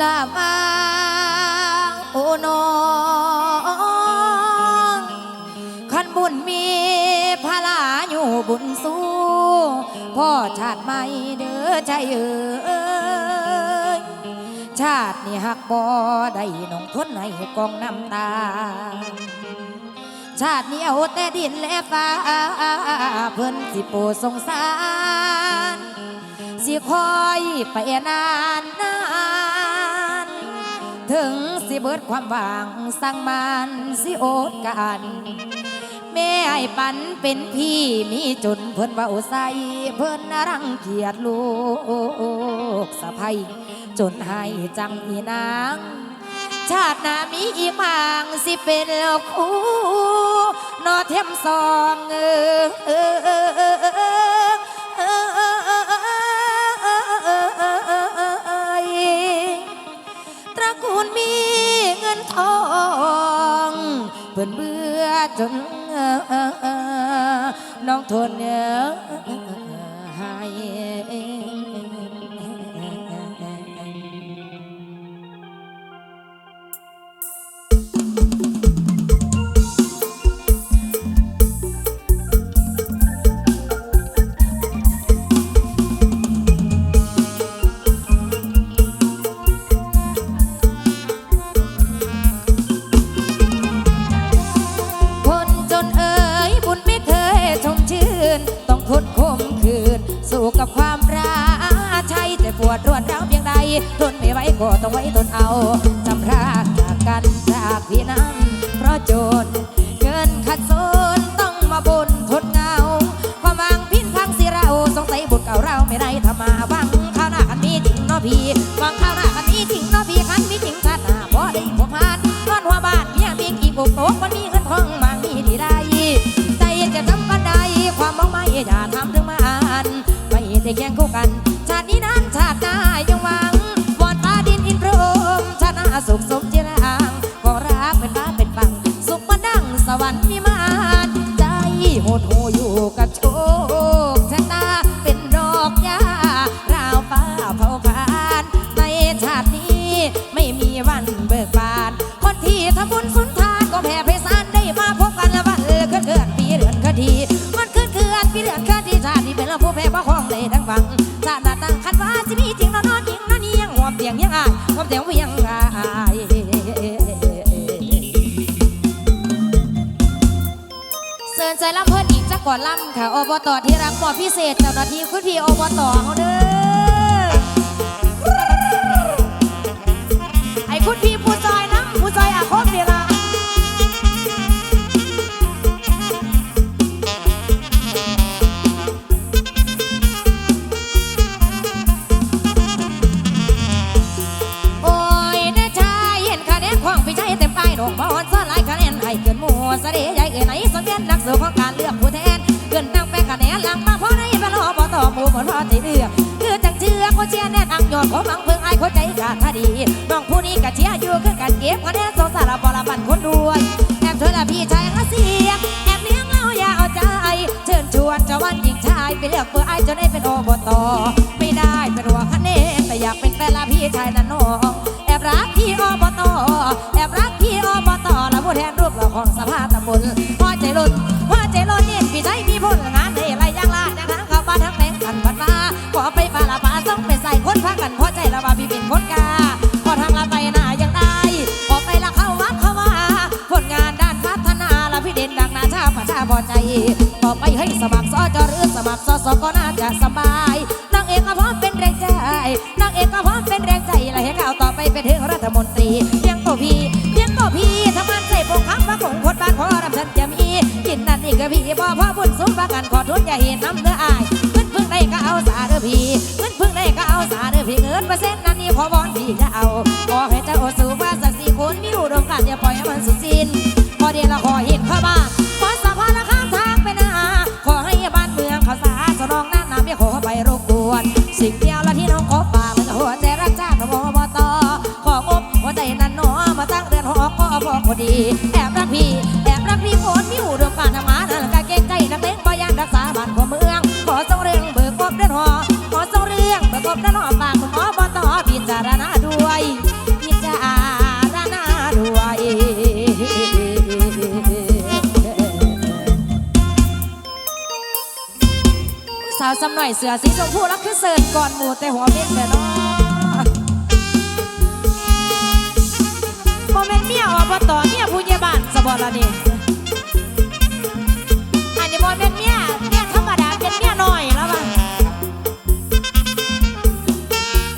ลามาโอนองขันบุญมีพลาอยู่บุญสู้พ่อชาติใหม่เด้อใจเอ้ยชาตินี่หักบ่ได้น้องทนให้กองน้ำตา ชาตินี้เอาแต่ดินและฟ้าเพิ่นสิโปรดสงสาร สิคอยไปนานนาน ถึงสิเบิดความหวังสั่งมันสิโอดกันแม่ไอ้ปันเป็นพี่มีจนเพิ่นว่าใสเพิ่นรังเกียจลูกสะใภ้จนให้จังอีนาง ชาติหน้ามีอีมางสิเป็นคู่นอเทียมซองเออ คุณมีเงินทองเพิ่นเบื่อจนน้องทนให้คน กับความรักใช่แต่ปวดรวดร้าวเพียงใดทนไม่ไหวก็ต้องไว้ทนเอาจำพรากจากกันจากพี่นั้นเพราะจนเงินขัดสนต้องมาบนทนเงา ความหวังพินพังสิเราสงสัยบุญเก่าเราไม่ได้ทำมาหวังข้าวหน้ากันมีจริงเนาะพี่วังข้าวหน้ากันมีจริงเนาะพี่คันมีจริงชาติหน้าบ่ได้พบพานนอนหัวบ้านเมียมีกี่กุกโตกมันมี ไม่ได้แข่งคู่กัน ชาตินี้นั้น ตั้งคันว่าจะมีจริงนอนนอนจริงนอนเนียงหวมเตียงยังอายหวมเตียงเวียงอายเสิร์นใจลำเพิ่นอีกจักก่อนลำค่ะอบตที่รักหมอพิเศษเจ้าหน้าที่คุณพี่อบตเขาเด้อไอ้คุณพี่ผู้จอยนะผู้จอยอาคมเวละ เกินหมู่เสด็จใหญ่เอ๋ยไหนสังเวียนนักสู้ของการเลือกผู้แทนเกินตั้งแปคะแนนหลังมาเพราะในบ้านรอบต่อหมู่บนพอใจเลือกคือจังเชื่อคนเชียร์แน่นอังยอดของบังเพิ่งไอ้คนใจกาคดีน้องผู้นี้กะเชียร์อยู่คือกันเก็บคะแนนสงสารบอลบันคนรวยแอบเธอละพี่ชายละเสียงแอบเลี้ยงเราอย่าเอาใจเชิญชวนจ้าวันหญิงชายไปเลือกเบอร์ไอ้จนได้เป็นอบตไม่ได้เป็นหัวคะแนนแต่อยากเป็นแฟนละพี่ชายนั่นน้องแอบรักพี่อบ นรูปหล่อของสภาตำบลพ่อใจล้นพ่อใจล้นน้นพี่ชายมีผลงานในไรย่างลาดอย่างทั้งเข้าบ้านทั้งแหลงกันพันมาขอไปปลาละปลาต้องไปใส่คนพากันพ่อใจละว่าพี่เป็นคนกาพอทางละไปหน้ายังได้ขอไปละเข้าวัดเข้ามาผลงานด้านพัฒนาละพี่เด่นดังนาชาประชาพอใจต่อไปให้สมัครสอจอหรือสมัครสอสอก็น่าจะสบาย นนั่นนี่ก็พี่บ่พ่อบุญสูงประกันขอทุนอย่าเห็นน้ำเด้ออายเงินพึ่งได้ก็เอาสาเด้อพี่เงินพึ่งได้ก็เอาสาเด้อพี่เงินเปอร์เซ็นต์นั่นนี่ขอบอนพี่จะเอาขอให้เจ้าสู่ว่าสักสี่คนมีอุดมการอย่าปล่อยให้มันสุดสิ้นพอเดียวเราขอเห็นเข้ามาขอสะพานละข้ามทางไปนาขอให้บ้านเมืองเขาสาสนองหน้ำน้ำไม่ขอไปรบกวนสิ่งเดียว เดินหอขอส่งเรื่องประกบด้านอฝากคุณหมอบอต่อพิจารณาด้วยพิจารณาด้วยสาวซ้ำหน่อยเสือสีชมพูรักคือเสิร์ฟก่อนหมูแต่หัวเม็ดแต่น้องโมเมนต์เมียอบตเมียผู้ใหญ่บ้านสบอละนี่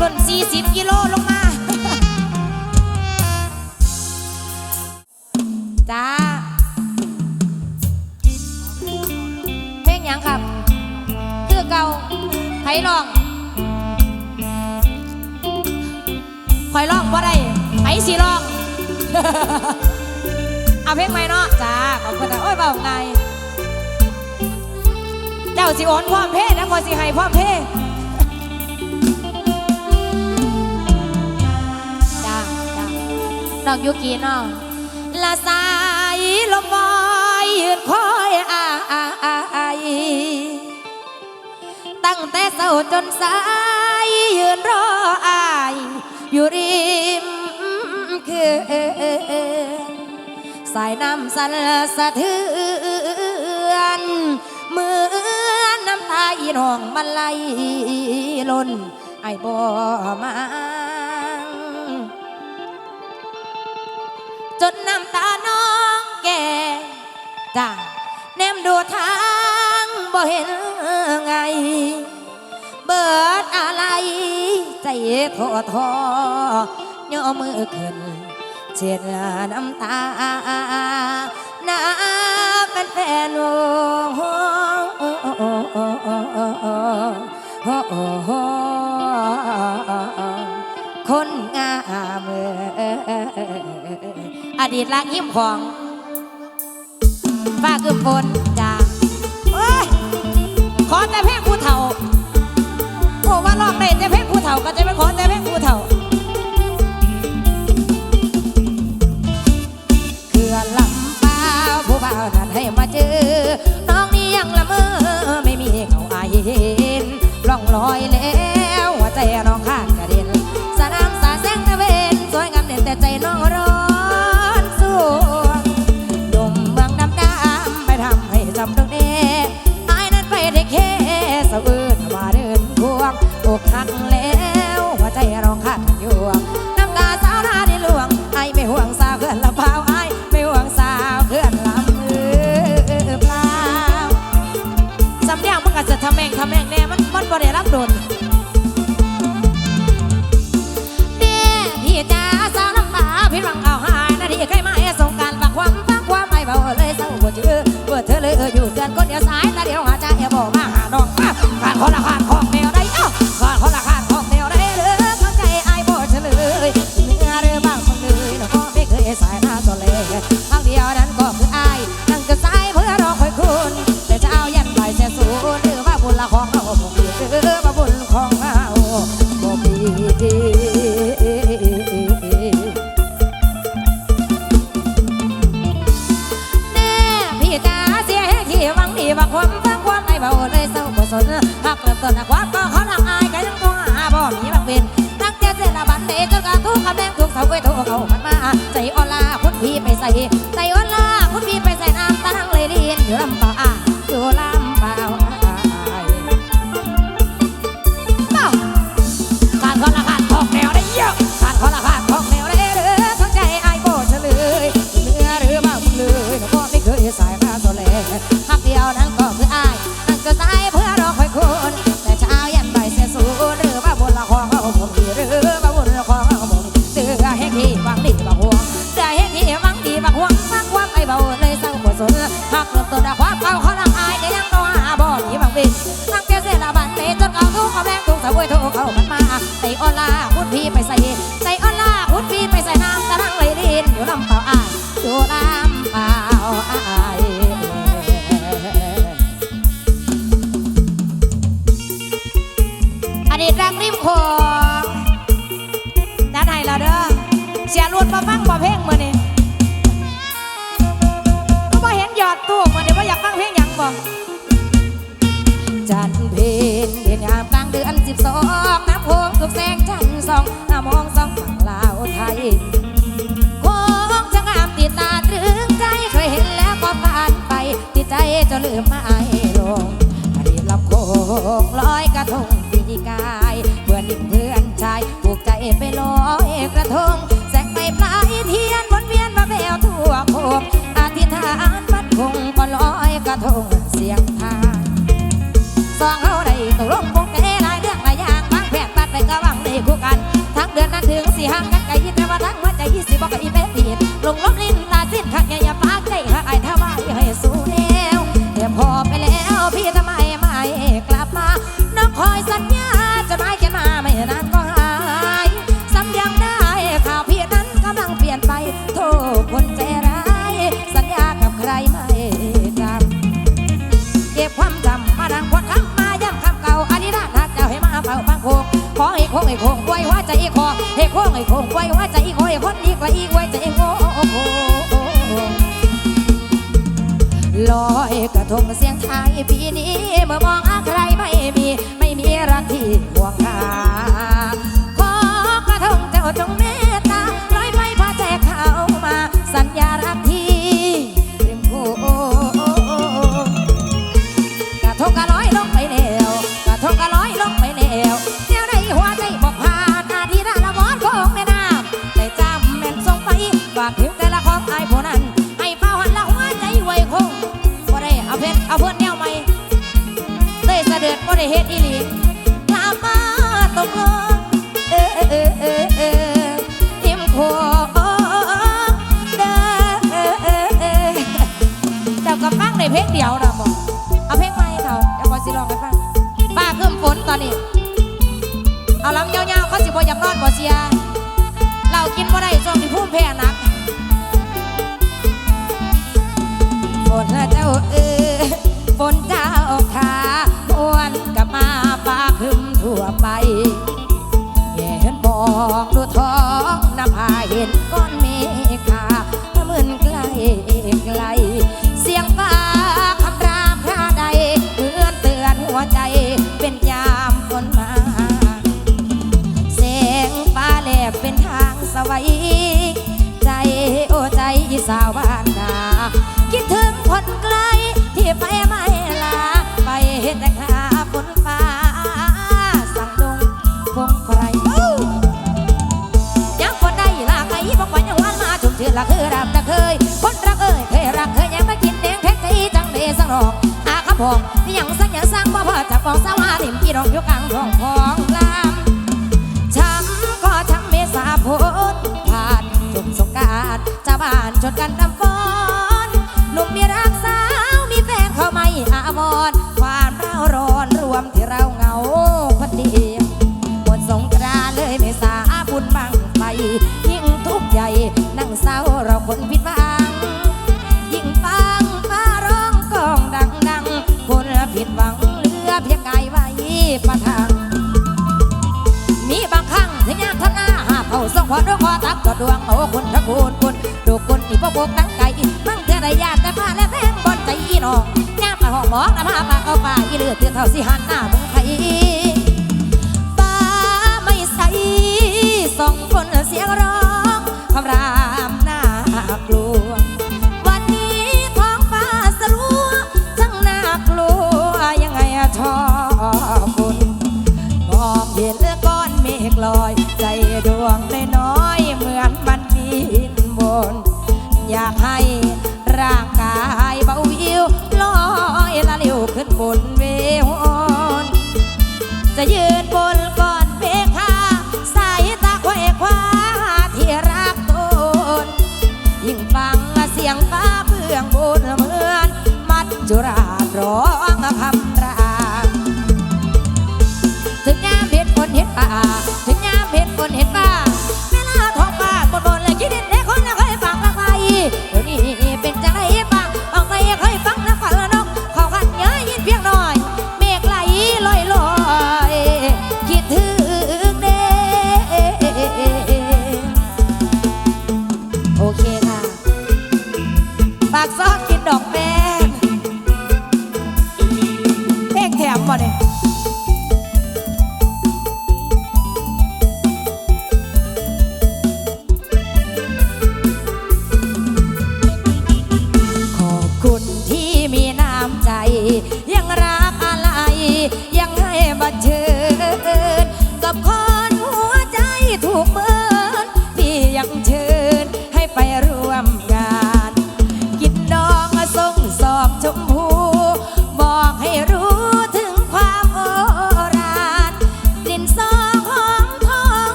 ส้น40กิโลลงมาจ้าเพลงยังครับ คือเก่าไผ่ลองคอยลองว่าได้ไผ่สีลอง เอาเพลงใหม่เนาะจ้าขอบคุณนะโอ้ยเบาไงเจ้าสิโอนพร้อมเพลงนะคอสิให้พร้อมเพลง น้องยุกีน้อละสายลมบอยยืนคอยอาอาอาไอตั้งแต่เศร้าจนสายยืนรออายอยู่ริมคือสายน้ำสันสะเทือนเมือนน้ำตาอีนองมันไหลล้นไอ้บ่มา จนน้ำตาน้องแก่จ้าเนมดูทางบ่เห็นไง เบิดอะไรใจท้อท้อย่อมือขึ้นเจ็ดน้ำตาหน้าเป็นแฟนโคนงามเอ อดีตรักยิ้มของฝ้าคือพลจ้าักแล้วหัวใจร้องขัดอยู่น้ำตาสาวนาในหลวงไอ้ไม่ห่วงสาวเพื่อนลำเผาไอ้ไม่ห่วงสาวเพื่อนลำเอเปล่าสำเนียงมันก็จะทำแมงทำแมงแน่มันมันบ่ได้รับโดนเด้พี่จ้าสาวน้ำตาพี่รังเอาหายนาทีใกล้มาแอสงการฝากความฝากความไม่เบาเลยสาวบ่เจอเบื่อเธอเลยเอออยู่เดือนก็เดียวสายแล้วเดียวหาใจเอบอกมาหาน้องฝากคนละฝาคน ใส่วันลาคุณพี่ไปใส่น้ำตั้งเลยเรียนอยู่ลปา ถึงสี่ห้างกันไกลยินแต่ว่าทั้งหัวใจยี่สิบอกกับอีเมตีด ให้โคงไว้ว่าใจอีคอยคนดีกว่าอีไว้ใจโง่ลอยกระทงเสียงไทยปีนี้เมื่อมอง ได้เฮ็ดอีหลีกลับมาตกลงเออเออเออเออทิมโคงเด้อเออเออเออเจ้ากับฟังในเพลงเดียวนะบอกเอาเพลงใหม่เขาเดี๋ยวคอสิลองไปฟังป้าขึ้นฝนตอนนี้ เอาลำยาวๆเขาสิบ่อยากนอนบ่เสียเรากินบ่ได้ช่วงที่พุ่มแพ้นักฝนเจ้าเออฝนเจ้าขา มาจุ่มชื่อละคือรำตะเคย คนรักเอ้ยเคยรักเคยยังไม่กินแดงแพ็กใจจังเดสังหรอกอาคำพองที่ยังสังยังสร้างบ่พอจับปองสาวาถิ่มกี่ดองอยู่กลางท้องของลามช้ำก็ช้ำเมษาพ้นผ่านจุ่มสงกรารชาวบ้านชนกันดำฟ้อนหนุ่มมีรักสาวมีแฟนเขาไม่อาวรความเร่าร้อนรวมที่เราเหงาคนเดียวหมดสงกรานเลยไม่สาบุญบังไปยิ่งทุกข์ใหญ่นั่งเศร้า ก็ดวงโอ้คุณพระคุณคุณดูคนอีพวกโบกตั้งไก่มั่งเท่าไรญาติแต่ผ้าและแทงบนใจอีน้องย่ามไปห้องหมอกนะพาปากเอาป่าอีเลือดเตือนเท่าสิหันหน้าเมืองไทยฟ้าไม่ใสส่องคนเสียงร้องคำรามน่ากลัว คนเห็นป่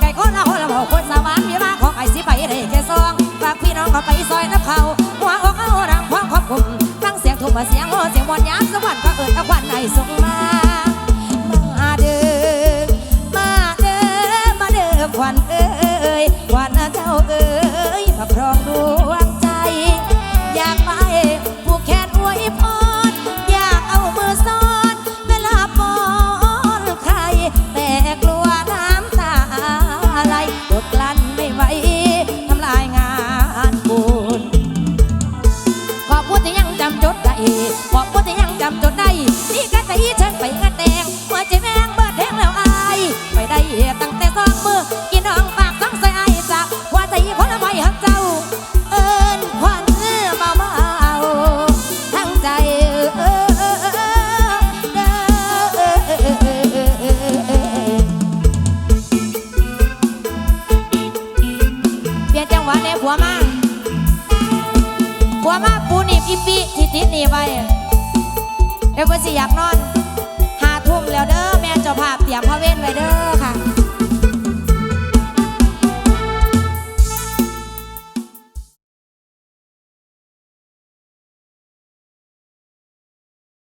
ไก่คนเอาละบอกคนสาวานมีมาของไอ้สิไปได้แค่ซองฝากพี่น้องก็ไปซอยนับเขาหัวอกเอาดังพร้อมขอบคุณฟังเสียงทุบเสียงโอ้เสียงมวนยามสวรรค์ก็เอิดเอาควันไอส่งมามาเด้อมาเด้อมาเด้อควันเอ้ยควันเจ้าเอ้ยมาครองดวงใจอยาก ช่างไปงันแดงหัวใจแมงเบิดแดงแล้วอายไปได้ตั้งแต่สองมือกินน้องปากต้องใส่ไอ้สักว่าใจพลไม้หักเจ้า เอิญควันเมาเมาทั้งใจเออเปลี่ยนจังหวะในผัวมาผัวมาปูนีบอีปีที่ติดนีไว้เดี๋ยวก็สิอยากนอน